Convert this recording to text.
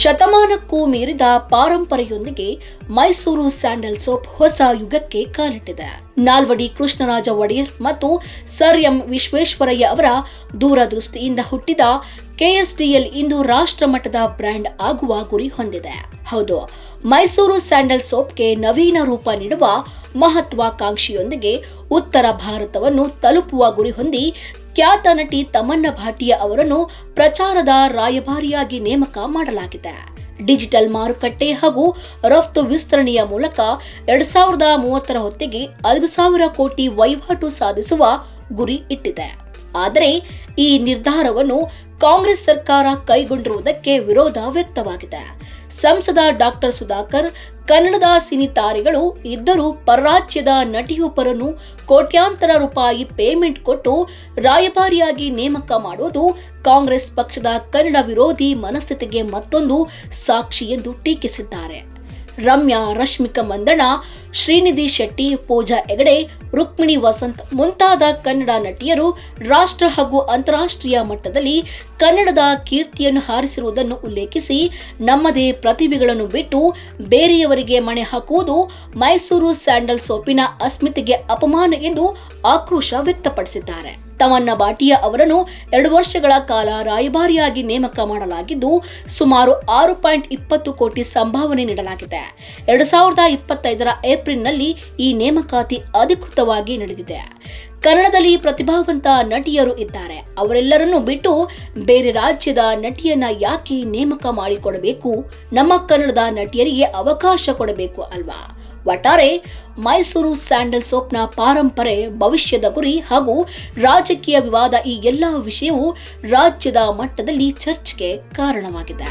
ಶತಮಾನಕ್ಕೂ ಮೀರಿದ ಪಾರಂಪರೆಯೊಂದಿಗೆ Mysuru sandal soap ಹೊಸ ಯುಗಕ್ಕೆ ಕಾಲಿಟ್ಟಿದೆ. ನಾಲ್ವಡಿ ಕೃಷ್ಣರಾಜ ಒಡೆಯರ್ ಮತ್ತು ಸರ್ ಎಂ ವಿಶ್ವೇಶ್ವರಯ್ಯ ಅವರ ದೂರದೃಷ್ಟಿಯಿಂದ ಹುಟ್ಟಿದ ಕೆಎಸ್ಡಿಎಲ್ ಇಂದು ರಾಷ್ಟ್ರ ಮಟ್ಟದ ಬ್ರ್ಯಾಂಡ್ ಆಗುವ ಗುರಿ ಹೊಂದಿದೆ. ಹೌದು, ಮೈಸೂರು ಸ್ಯಾಂಡಲ್ ಸೋಪ್ಗೆ ನವೀನ ರೂಪ ನೀಡುವ ಮಹತ್ವಾಕಾಂಕ್ಷಿಯೊಂದಿಗೆ ಉತ್ತರ ಭಾರತವನ್ನು ತಲುಪುವ ಗುರಿ ಹೊಂದಿ ಖ್ಯಾತ ನಟಿ ತಮನ್ನ ಭಾಟಿಯಾ ಅವರನ್ನು ಪ್ರಚಾರದ ರಾಯಭಾರಿಯಾಗಿ ನೇಮಕ ಮಾಡಲಾಗಿದೆ. ಡಿಜಿಟಲ್ ಮಾರುಕಟ್ಟೆ ಹಾಗೂ ರಫ್ತು ವಿಸ್ತರಣೆಯ ಮೂಲಕ ಎರಡ್ ಸಾವಿರದ ಮೂವತ್ತರ ಹೊತ್ತಿಗೆ ಐದು ಸಾವಿರ ಕೋಟಿ ವಹಿವಾಟು ಸಾಧಿಸುವ ಗುರಿ ಇಟ್ಟಿದೆ. ಆದರೆ ಈ ನಿರ್ಧಾರವನ್ನು ಕಾಂಗ್ರೆಸ್ ಸರ್ಕಾರ ಕೈಗೊಂಡಿರುವುದಕ್ಕೆ ವಿರೋಧ ವ್ಯಕ್ತವಾಗಿದೆ. ಸಂಸದ ಡಾಕ್ಟರ್ ಸುಧಾಕರ್, ಕನ್ನಡದ ಸಿನಿ ತಾರೆಗಳು ಇದ್ದರೂ ಪರರಾಜ್ಯದ ನಟಿಯೊಬ್ಬರನ್ನು ಕೋಟ್ಯಾಂತರ ರೂಪಾಯಿ ಪೇಮೆಂಟ್ ಕೊಟ್ಟು ರಾಯಭಾರಿಯಾಗಿ ನೇಮಕ ಮಾಡುವುದು ಕಾಂಗ್ರೆಸ್ ಪಕ್ಷದ ಕನ್ನಡ ವಿರೋಧಿ ಮನಸ್ಥಿತಿಗೆ ಮತ್ತೊಂದು ಸಾಕ್ಷಿ ಎಂದು ಟೀಕಿಸಿದ್ದಾರೆ. ರಮ್ಯಾ, ರಶ್ಮಿಕಾ ಮಂದಣ್ಣ ಶ್ರೀನಿಧಿ ಶೆಟ್ಟಿ, ಪೂಜಾ ಹೆಗಡೆ, ರುಕ್ಮಿಣಿ ವಸಂತ್ ಮುಂತಾದ ಕನ್ನಡ ನಟಿಯರು ರಾಷ್ಟ್ರ ಹಾಗೂ ಅಂತಾರಾಷ್ಟ್ರೀಯ ಮಟ್ಟದಲ್ಲಿ ಕನ್ನಡದ ಕೀರ್ತಿಯನ್ನು ಹಾರಿಸಿರುವುದನ್ನು ಉಲ್ಲೇಖಿಸಿ ನಮ್ಮದೇ ಪ್ರತಿಭೆಗಳನ್ನು ಬಿಟ್ಟು ಬೇರೆಯವರಿಗೆ ಮಣೆ ಹಾಕುವುದು ಮೈಸೂರು ಸ್ಯಾಂಡಲ್ ಸೋಪಿನ ಅಸ್ಮಿತೆಗೆ ಅಪಮಾನ ಎಂದು ಆಕ್ರೋಶ ವ್ಯಕ್ತಪಡಿಸಿದ್ದಾರೆ. ತಮನ್ನ ಬಾಟಿಯಾ ಅವರನ್ನು ಎರಡು ವರ್ಷಗಳ ಕಾಲ ರಾಯಭಾರಿಯಾಗಿ ನೇಮಕ ಮಾಡಲಾಗಿದ್ದು, ಸುಮಾರು ಆರು ಪಾಯಿಂಟ್ ಇಪ್ಪತ್ತು ಕೋಟಿ ಸಂಭಾವನೆ ನೀಡಲಾಗಿದೆ. ಎರಡು ಸಾವಿರದ ಇಪ್ಪತ್ತೈದರ ಏಪ್ರಿಲ್ನಲ್ಲಿ ಈ ನೇಮಕಾತಿ ಅಧಿಕೃತವಾಗಿ ನಡೆದಿದೆ. ಕನ್ನಡದಲ್ಲಿ ಪ್ರತಿಭಾವಂತ ನಟಿಯರು ಇದ್ದಾರೆ. ಅವರೆಲ್ಲರನ್ನೂ ಬಿಟ್ಟು ಬೇರೆ ರಾಜ್ಯದ ನಟಿಯನ್ನ ಯಾಕೆ ನೇಮಕ ಮಾಡಿಕೊಡಬೇಕು? ನಮ್ಮ ಕನ್ನಡದ ನಟಿಯರಿಗೆ ಅವಕಾಶ ಕೊಡಬೇಕು ಅಲ್ವಾ? ಒಟ್ಟಾರೆ ಮೈಸೂರು ಸ್ಯಾಂಡಲ್ ಸೋಪ್ನ ಪಾರಂಪರೆ, ಭವಿಷ್ಯದ ಗುರಿ ಹಾಗೂ ರಾಜಕೀಯ ವಿವಾದ ಈ ಎಲ್ಲ ವಿಷಯವು ರಾಜ್ಯದ ಮಟ್ಟದಲ್ಲಿ ಚರ್ಚೆಗೆ ಕಾರಣವಾಗಿದೆ.